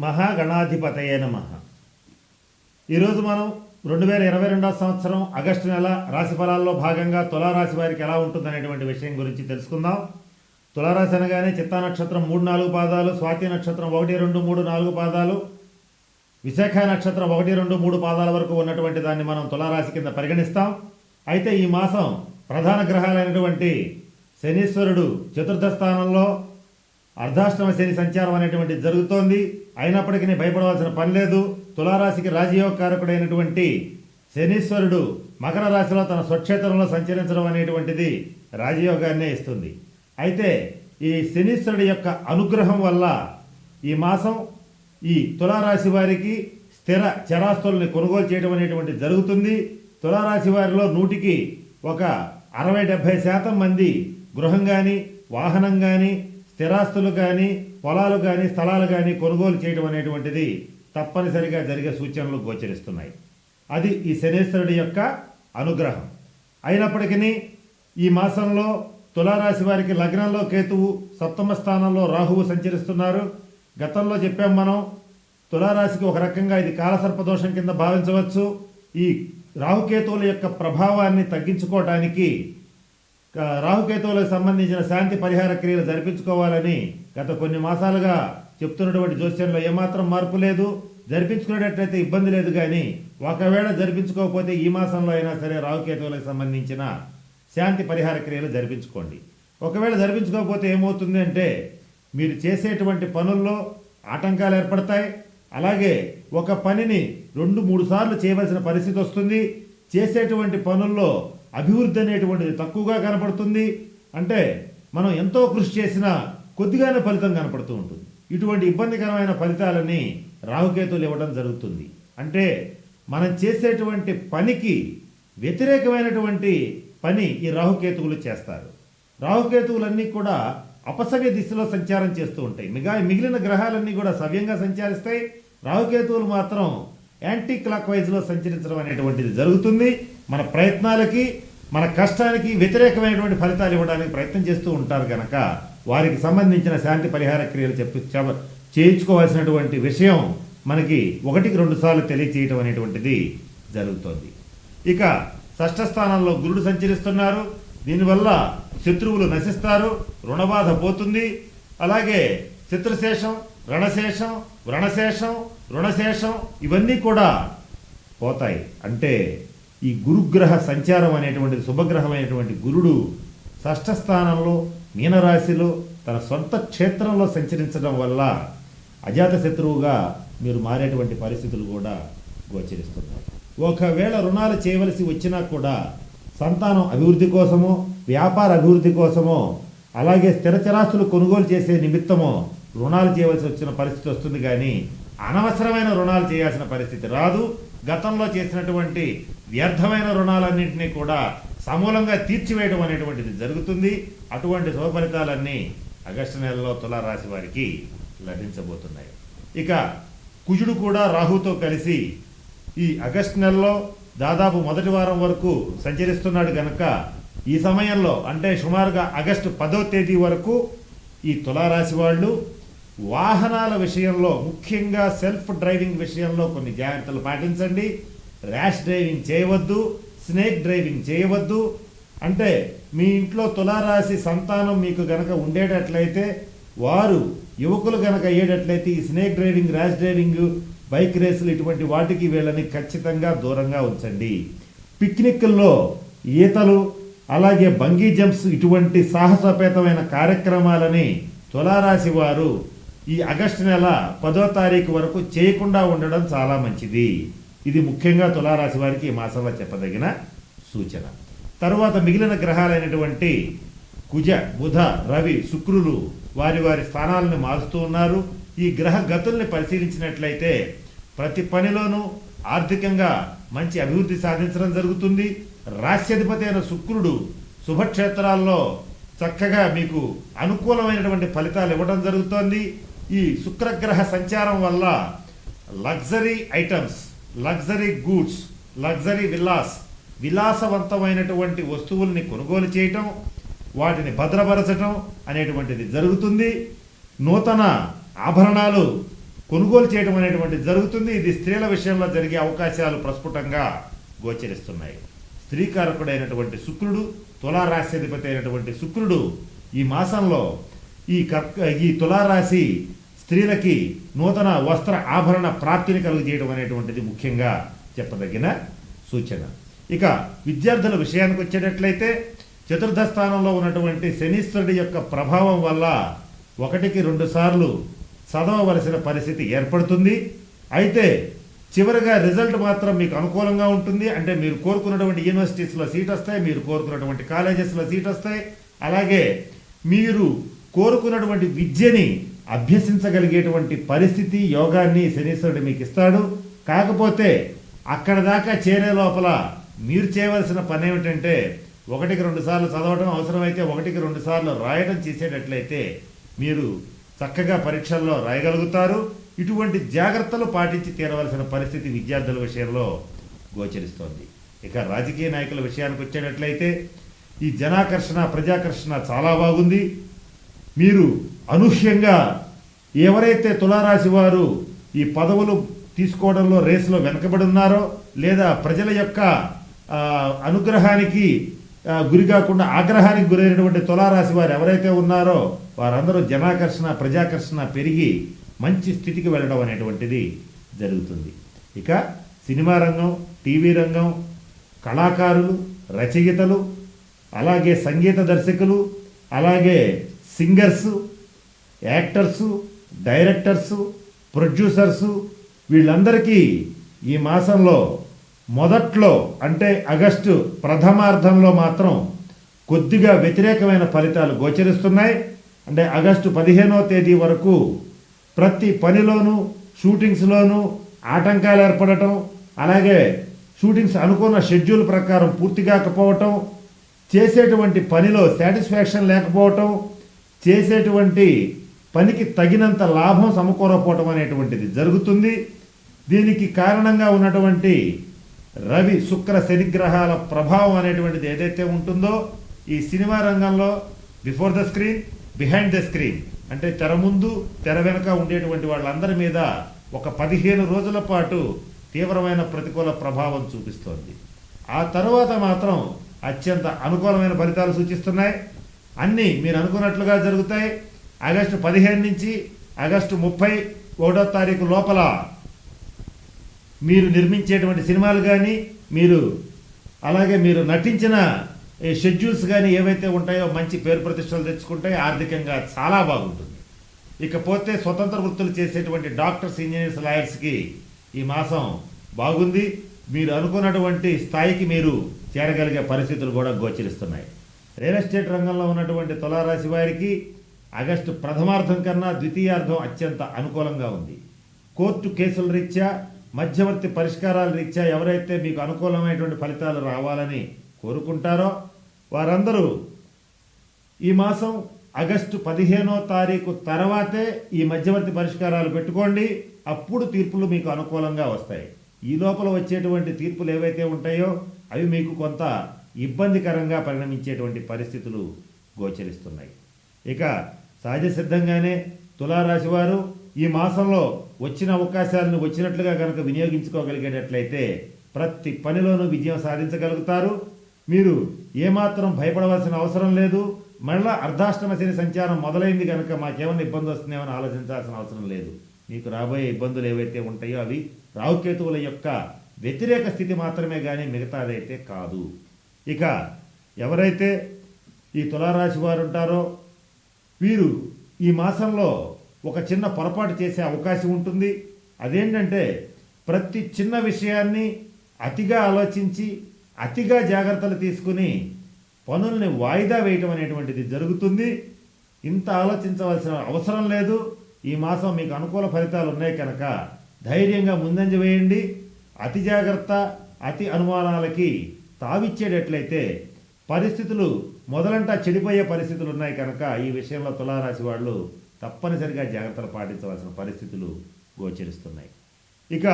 మహాగణాధిపతయే నమ. ఈరోజు మనం రెండు వేల ఇరవై రెండవ సంవత్సరం ఆగస్టు నెల రాశి ఫలాల్లో భాగంగా తులారాశి వారికి ఎలా ఉంటుందనేటువంటి విషయం గురించి తెలుసుకుందాం. తులారాశి అనగానే చిత్తా నక్షత్రం మూడు నాలుగు పాదాలు స్వాతి నక్షత్రం ఒకటి రెండు మూడు నాలుగు పాదాలు. విశాఖ నక్షత్రం ఒకటి రెండు మూడు పాదాల వరకు ఉన్నటువంటి దాన్ని మనం తులారాశి కింద పరిగణిస్తాం. అయితే ఈ మాసం ప్రధాన గ్రహాలైనటువంటి శనీశ్వరుడు చతుర్థ స్థానంలో అర్ధాష్టమ శని సంచారం అనేటువంటి జరుగుతోంది. అయినప్పటికీ భయపడవలసిన పని లేదు. తులారాశికి రాజయోగ కారకుడైనటువంటి శనీశ్వరుడు మకర రాశిలో తన స్వక్షేత్రంలో సంచరించడం అనేటువంటిది రాజయోగాన్నే ఇస్తుంది. అయితే ఈ శనీశ్వరుడి యొక్క అనుగ్రహం వల్ల ఈ మాసం ఈ తులారాశి వారికి స్థిర చరాస్తుల్ని కొనుగోలు చేయడం అనేటువంటి జరుగుతుంది. తులారాశి వారిలో నూటికి ఒక అరవై డెబ్భై శాతం మంది గృహం కానీ వాహనం కానీ స్థిరాస్తులు కానీ పొలాలు కానీ స్థలాలు కానీ కొనుగోలు చేయడం అనేటువంటిది తప్పనిసరిగా జరిగే సూచనలు గోచరిస్తున్నాయి. అది ఈ శనేశ్వరుడి యొక్క అనుగ్రహం. అయినప్పటికీ ఈ మాసంలో తులారాశి వారికి లగ్నంలో కేతువు సప్తమ స్థానంలో రాహువు సంచరిస్తున్నారు. గతంలో చెప్పాం మనం తులారాశికి ఒక రకంగా ఇది కాలసర్పదోషం కింద భావించవచ్చు. ఈ రాహుకేతువుల యొక్క ప్రభావాన్ని తగ్గించుకోవడానికి రాహుకేతువులకు సంబంధించిన శాంతి పరిహార క్రియలు జరిపించుకోవాలని గత కొన్ని మాసాలుగా చెప్తున్నటువంటి జోస్యంలో ఏమాత్రం మార్పు లేదు. జరిపించుకునేటట్లయితే ఇబ్బంది లేదు కానీ ఒకవేళ జరిపించుకోకపోతే ఈ మాసంలో అయినా సరే రాహుకేతువులకు సంబంధించిన శాంతి పరిహార క్రియలు జరిపించుకోండి. ఒకవేళ జరిపించుకోకపోతే ఏమవుతుంది అంటే మీరు చేసేటువంటి పనుల్లో ఆటంకాలు ఏర్పడతాయి. అలాగే ఒక పనిని రెండు మూడు సార్లు చేయవలసిన పరిస్థితి వస్తుంది. చేసేటువంటి పనుల్లో అభివృద్ధి అనేటువంటిది తక్కువగా కనపడుతుంది అంటే మనం ఎంతో కృషి చేసినా కొద్దిగానే ఫలితం కనపడుతూ ఉంటుంది. ఇటువంటి ఇబ్బందికరమైన ఫలితాలని రాహుకేతువులు ఇవ్వడం జరుగుతుంది. అంటే మనం చేసేటువంటి పనికి వ్యతిరేకమైనటువంటి పని ఈ రాహుకేతువులు చేస్తారు. రాహుకేతువులన్నీ కూడా అపసవ్య దిశలో సంచారం చేస్తూ ఉంటాయి. మిగా మిగిలిన గ్రహాలన్నీ కూడా సవ్యంగా సంచరిస్తాయి. రాహుకేతువులు మాత్రం యాంటీ క్లాక్ వైజ్లో సంచరించడం అనేటువంటిది జరుగుతుంది. మన ప్రయత్నాలకి మన కష్టానికి వ్యతిరేకమైనటువంటి ఫలితాలు ఇవ్వడానికి ప్రయత్నం చేస్తూ ఉంటారు కనుక వారికి సంబంధించిన శాంతి పరిహార క్రియలు చెప్పి చేయించుకోవాల్సినటువంటి విషయం మనకి ఒకటికి రెండు సార్లు తెలియచేయటం అనేటువంటిది జరుగుతోంది. ఇక షష్ఠ స్థానంలో గురుడు సంచరిస్తున్నారు. దీనివల్ల శత్రువులు నశిస్తారు రుణబాధ పోతుంది. అలాగే చిత్రశేషం రణశేషం వ్రణశేషం రుణశేషం ఇవన్నీ కూడా పోతాయి. అంటే ఈ గురుగ్రహ సంచారం అనేటువంటిది శుభగ్రహమైనటువంటి గురుడు షష్ఠ స్థానంలో మీనరాశిలో తన సొంత క్షేత్రంలో సంచరించడం వల్ల అజాత శత్రువుగా మీరు మారేటువంటి పరిస్థితులు కూడా గోచరిస్తున్నాయి. ఒకవేళ రుణాలు చేయవలసి వచ్చినా కూడా సంతానం అభివృద్ధి కోసమో వ్యాపార అభివృద్ధి కోసమో అలాగే స్థిరచరాస్తులు కొనుగోలు చేసే నిమిత్తమో రుణాలు చేయవలసి వచ్చిన పరిస్థితి వస్తుంది కానీ అనవసరమైన రుణాలు చేయాల్సిన పరిస్థితి రాదు. గతంలో చేసినటువంటి వ్యర్థమైన రుణాలన్నింటినీ కూడా సమూలంగా తీర్చివేయడం అనేటువంటిది జరుగుతుంది. అటువంటి శుభఫలితాలన్నీ ఆగస్టు నెలలో తులారాశి వారికి లభించబోతున్నాయి. ఇక కుజుడు కూడా రాహుతో కలిసి ఈ ఆగస్టు నెలలో దాదాపు మొదటి వారం వరకు సంచరిస్తున్నాడు గనక ఈ సమయంలో అంటే సుమారుగా ఆగస్టు పదో తేదీ వరకు ఈ తులారాశి వాళ్ళు వాహనాల విషయంలో ముఖ్యంగా సెల్ఫ్ డ్రైవింగ్ విషయంలో కొన్ని జాగ్రత్తలు పాటించండి. ర్యాష్ డ్రైవింగ్ చేయవద్దు స్నేక్ డ్రైవింగ్ చేయవద్దు. అంటే మీ ఇంట్లో తులారాశి సంతానం మీకు గనక ఉండేటట్లయితే వారు యువకులు గనక అయ్యేటట్లయితే ఈ snake driving rash driving bike రేసులు ఇటువంటి వాటికి వీళ్ళని ఖచ్చితంగా దూరంగా ఉంచండి. పిక్నిక్ల్లో ఈతలు అలాగే బంగీ జంప్స్ ఇటువంటి సాహసోపేతమైన కార్యక్రమాలని తులారాశి వారు ఈ ఆగస్టు నెల పదో తారీఖు వరకు చేయకుండా ఉండడం చాలా మంచిది. ఇది ముఖ్యంగా తులారాశి వారికి ఈ మాసంలో చెప్పదగిన సూచన. తరువాత మిగిలిన గ్రహాలైనటువంటి కుజ బుధ రవి శుక్రులు వారి వారి స్థానాలను మారుస్తూ ఉన్నారు. ఈ గ్రహ గతుల్ని పరిశీలించినట్లయితే ప్రతి పనిలోనూ ఆర్థికంగా మంచి అభివృద్ధి సాధించడం జరుగుతుంది. రాశ్యాధిపతి అయిన శుక్రుడు శుభక్షేత్రాల్లో చక్కగా మీకు అనుకూలమైనటువంటి ఫలితాలు ఇవ్వడం జరుగుతోంది. ఈ శుక్రగ్రహ సంచారం వల్ల luxury items luxury goods luxury villas విలాసవంతమైనటువంటి వస్తువుల్ని కొనుగోలు చేయటం వాటిని భద్రపరచటం అనేటువంటిది జరుగుతుంది. నూతన ఆభరణాలు కొనుగోలు చేయడం అనేటువంటిది జరుగుతుంది. ఇది స్త్రీల విషయంలో జరిగే అవకాశాలు ప్రస్ఫుటంగా గోచరిస్తున్నాయి. స్త్రీకారకుడైనటువంటి శుక్రుడు తులారాశ్యాధిపతి అయినటువంటి శుక్రుడు ఈ మాసంలో ఈ కర్క ఈ తులారాశి స్త్రీలకి నూతన వస్త్ర ఆభరణ ప్రాప్తిని కలుగజేయడం అనేటువంటిది ముఖ్యంగా చెప్పదగిన సూచన. ఇక విద్యార్థుల విషయానికి వచ్చేటట్లయితే చతుర్థ స్థానంలో ఉన్నటువంటి శనీశ్వరుడి యొక్క ప్రభావం వల్ల ఒకటికి రెండు సార్లు చదవవలసిన పరిస్థితి ఏర్పడుతుంది. అయితే చివరిగా రిజల్ట్ మాత్రం మీకు అనుకూలంగా ఉంటుంది. అంటే మీరు కోరుకున్నటువంటి యూనివర్సిటీస్లో సీట్ వస్తాయి మీరు కోరుకున్నటువంటి కాలేజెస్లో సీట్ వస్తాయి. అలాగే మీరు కోరుకున్నటువంటి విద్యని అభ్యసించగలిగేటువంటి పరిస్థితి యోగాన్ని శనీశ్వరుడు మీకు ఇస్తాడు కాకపోతే అక్కడ దాకా చేరే లోపల మీరు చేయవలసిన పని ఏమిటంటే ఒకటికి రెండు సార్లు చదవడం అవసరమైతే ఒకటికి రెండు సార్లు రాయడం చేసేటట్లయితే మీరు చక్కగా పరీక్షల్లో రాయగలుగుతారు. ఇటువంటి జాగ్రత్తలు పాటించి తీరవలసిన పరిస్థితి విద్యార్థుల విషయంలో గోచరిస్తోంది. ఇక రాజకీయ నాయకుల విషయానికి వచ్చేటట్లయితే ఈ జనాకర్షణ ప్రజాకర్షణ చాలా బాగుంది. మీరు అనూహ్యంగా ఎవరైతే తులారాశి వారు ఈ పదవులు తీసుకోవడంలో రేసులో వెనకబడి ఉన్నారో లేదా ప్రజల యొక్క అనుగ్రహానికి గురి కాకుండా ఆగ్రహానికి గురైనటువంటి తులారాశి వారు ఎవరైతే ఉన్నారో వారందరూ జనాకర్షణ ప్రజాకర్షణ పెరిగి మంచి స్థితికి వెళ్ళడం అనేటువంటిది జరుగుతుంది. ఇక సినిమా రంగం టీవీ రంగం కళాకారులు రచయితలు అలాగే సంగీత దర్శకులు అలాగే సింగర్సు యాక్టర్సు డైరెక్టర్సు ప్రొడ్యూసర్సు వీళ్ళందరికీ ఈ మాసంలో మొదట్లో అంటే ఆగస్టు ప్రథమార్థంలో మాత్రం కొద్దిగా వ్యతిరేకమైన ఫలితాలు గోచరిస్తున్నాయి. అంటే ఆగస్టు పదిహేనవ తేదీ వరకు ప్రతి పనిలోనూ షూటింగ్స్లోనూ ఆటంకాలు ఏర్పడటం అలాగే షూటింగ్స్ అనుకున్న షెడ్యూల్ ప్రకారం పూర్తి కాకపోవటం చేసేటువంటి పనిలో సాటిస్ఫాక్షన్ లేకపోవటం చేసేటువంటి పనికి తగినంత లాభం సమకూరపోవటం అనేటువంటిది జరుగుతుంది. దీనికి కారణంగా ఉన్నటువంటి రవి శుక్ర శనిగ్రహాల ప్రభావం అనేటువంటిది ఏదైతే ఉంటుందో ఈ సినిమా రంగంలో before the screen behind the screen అంటే తెర ముందు తెర వెనుక ఉండేటువంటి వాళ్ళందరి మీద ఒక పదిహేను రోజుల పాటు తీవ్రమైన ప్రతికూల ప్రభావం చూపిస్తోంది. ఆ తర్వాత మాత్రం అత్యంత అనుకూలమైన ఫలితాలు సూచిస్తున్నాయి. అన్నీ మీరు అనుకున్నట్లుగా జరుగుతాయి. ఆగస్టు పదిహేను నుంచి ఆగస్టు ముప్పై ఒకటో తారీఖు లోపల మీరు నిర్మించేటువంటి సినిమాలు కానీ మీరు అలాగే మీరు నటించిన ఈ షెడ్యూల్స్ కానీ ఏవైతే ఉంటాయో మంచి పేరు ప్రతిష్టలు తెచ్చుకుంటాయి. ఆర్థికంగా చాలా బాగుంటుంది. ఇకపోతే స్వతంత్ర వృత్తులు చేసేటువంటి డాక్టర్స్ ఇంజనీర్స్ లాయర్స్కి ఈ మాసం బాగుంది. మీరు అనుకున్నటువంటి స్థాయికి మీరు చేరగలిగే పరిస్థితులు కూడా గోచరిస్తున్నాయి. రియల్ ఎస్టేట్ రంగంలో ఉన్నటువంటి తులారాశి వారికి ఆగస్టు ప్రథమార్థం కన్నా ద్వితీయార్థం అత్యంత అనుకూలంగా ఉంది. కోర్టు కేసుల రీత్యా మధ్యవర్తి పరిష్కారాల రీత్యా ఎవరైతే మీకు అనుకూలమైనటువంటి ఫలితాలు రావాలని కోరుకుంటారో వారందరూ ఈ మాసం ఆగస్టు పదిహేనో తారీఖు తర్వాతే ఈ మధ్యవర్తి పరిష్కారాలు పెట్టుకోండి. అప్పుడు తీర్పులు మీకు అనుకూలంగా వస్తాయి. ఈ లోపల వచ్చేటువంటి తీర్పులు ఏవైతే ఉంటాయో అవి మీకు కొంత ఇబ్బందికరంగా పరిణమించేటువంటి పరిస్థితులు గోచరిస్తున్నాయి. ఇక సహజ సిద్ధంగానే తులారాశి వారు ఈ మాసంలో వచ్చిన అవకాశాలను వచ్చినట్లుగా కనుక వినియోగించుకోగలిగేటట్లయితే ప్రతి పనిలోనూ విజయం సాధించగలుగుతారు. మీరు ఏమాత్రం భయపడవలసిన అవసరం లేదు. మరలా అర్ధాష్టమ శని సంచారం మొదలైంది కనుక మాకేమైనా ఇబ్బంది వస్తుందేమని ఆలోచించాల్సిన అవసరం లేదు. మీకు రాబోయే ఇబ్బందులు ఏవైతే ఉంటాయో అవి రావుకేతువుల యొక్క వ్యతిరేక స్థితి మాత్రమే కానీ మిగతాదైతే కాదు. ఇక ఎవరైతే ఈ తులారాశి వారు ఉంటారో వీరు ఈ మాసంలో ఒక చిన్న పొరపాటు చేసే అవకాశం ఉంటుంది. అదేంటంటే ప్రతి చిన్న విషయాన్ని అతిగా ఆలోచించి అతిగా జాగ్రత్తలు తీసుకుని పనుల్ని వాయిదా వేయటం అనేటువంటిది జరుగుతుంది. ఇంత ఆలోచించవలసిన అవసరం లేదు. ఈ మాసం మీకు అనుకూల ఫలితాలు ఉన్నాయి కనుక ధైర్యంగా ముందంజ వేయండి. అతి జాగ్రత్త అతి అనుమానాలకి తావిచ్చేటట్లయితే పరిస్థితులు మొదలంటా చెడిపోయే పరిస్థితులు ఉన్నాయి కనుక ఈ విషయంలో తులారాశి వాళ్ళు తప్పనిసరిగా జాగ్రత్తలు పాటించవలసిన పరిస్థితులు గోచరిస్తున్నాయి. ఇక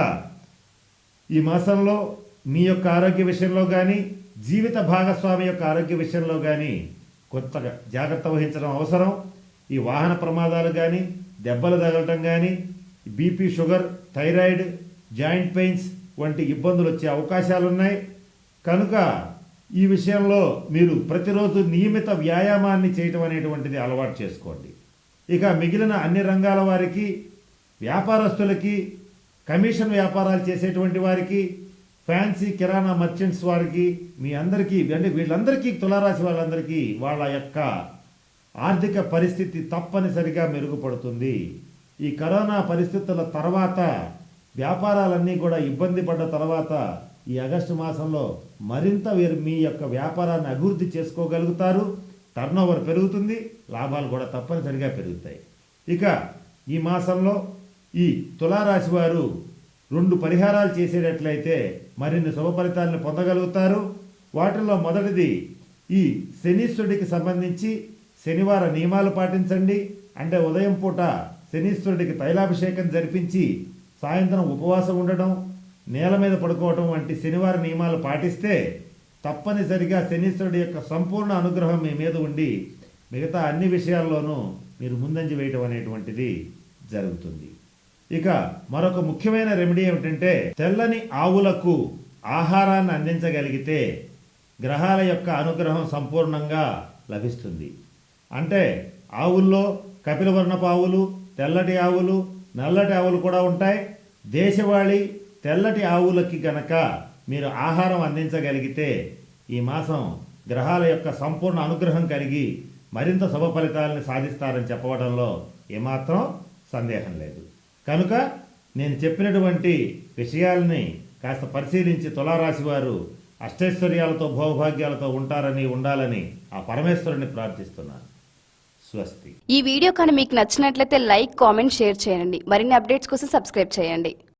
ఈ మాసంలో మీ యొక్క ఆరోగ్య విషయంలో కానీ జీవిత భాగస్వామి యొక్క ఆరోగ్య విషయంలో కానీ కొత్తగా జాగ్రత్త వహించడం అవసరం. ఈ వాహన ప్రమాదాలు కానీ దెబ్బలు తగలటం కానీ BP sugar thyroid joint pains వంటి ఇబ్బందులు వచ్చే అవకాశాలు ఉన్నాయి కనుక ఈ విషయంలో మీరు ప్రతిరోజు నియమిత వ్యాయామాన్ని చేయటం అనేటువంటిది అలవాటు చేసుకోండి. ఇక మిగిలిన అన్ని రంగాల వారికి వ్యాపారస్తులకి కమిషన్ వ్యాపారాలు చేసేటువంటి వారికి ఫ్యాన్సీ కిరాణా మర్చెంట్స్ వారికి మీ అందరికీ అంటే వీళ్ళందరికీ తులారాశి వాళ్ళందరికీ వాళ్ళ యొక్క ఆర్థిక పరిస్థితి తప్పనిసరిగా మెరుగుపడుతుంది. ఈ కరోనా పరిస్థితుల తర్వాత వ్యాపారాలన్నీ కూడా ఇబ్బంది పడ్డ తర్వాత ఈ ఆగస్టు మాసంలో మరింత మీరు మీ యొక్క వ్యాపారాన్ని అభివృద్ధి చేసుకోగలుగుతారు. టర్నోవర్ పెరుగుతుంది. లాభాలు కూడా తప్పనిసరిగా పెరుగుతాయి. ఇక ఈ మాసంలో ఈ తులారాశి వారు రెండు పరిహారాలు చేసేటట్లయితే మరిన్ని శుభ ఫలితాలను పొందగలుగుతారు. వాటిల్లో మొదటిది ఈ శనీశ్వరుడికి సంబంధించి శనివార నియమాలు పాటించండి. అంటే ఉదయం పూట శనీశ్వరుడికి తైలాభిషేకం జరిపించి సాయంత్రం ఉపవాసం ఉండడం నేల మీద పడుకోవటం వంటి శనివార నియమాలు పాటిస్తే తప్పనిసరిగా శనీశ్వరుడి యొక్క సంపూర్ణ అనుగ్రహం మీ మీద ఉండి మిగతా అన్ని విషయాల్లోనూ మీరు ముందంజ వేయటం అనేటువంటిది జరుగుతుంది. ఇక మరొక ముఖ్యమైన రెమెడీ ఏమిటంటే తెల్లని ఆవులకు ఆహారాన్ని అందించగలిగితే గ్రహాల యొక్క అనుగ్రహం సంపూర్ణంగా లభిస్తుంది. అంటే ఆవుల్లో కపిలవర్ణపు ఆవులు తెల్లటి ఆవులు నల్లటి ఆవులు కూడా ఉంటాయి. దేశవాళీ తెల్లటి ఆవులకి గనక మీరు ఆహారం అందించగలిగితే ఈ మాసం గ్రహాల యొక్క సంపూర్ణ అనుగ్రహం కలిగి మరింత శుభ ఫలితాలను సాధిస్తారని చెప్పడంలో ఏమాత్రం సందేహం లేదు. కనుక నేను చెప్పినటువంటి విషయాల్ని కాస్త పరిశీలించి తులారాశి వారు అష్టైశ్వర్యాలతో భోగభాగ్యాలతో ఉంటారని ఉండాలని ఆ పరమేశ్వరుని ప్రార్థిస్తున్నాను. స్వస్తి. ఈ వీడియో కానీ మీకు నచ్చినట్లయితే లైక్ కామెంట్ షేర్ చేయండి. మరిన్ని అప్డేట్స్ కోసం సబ్స్క్రైబ్ చేయండి.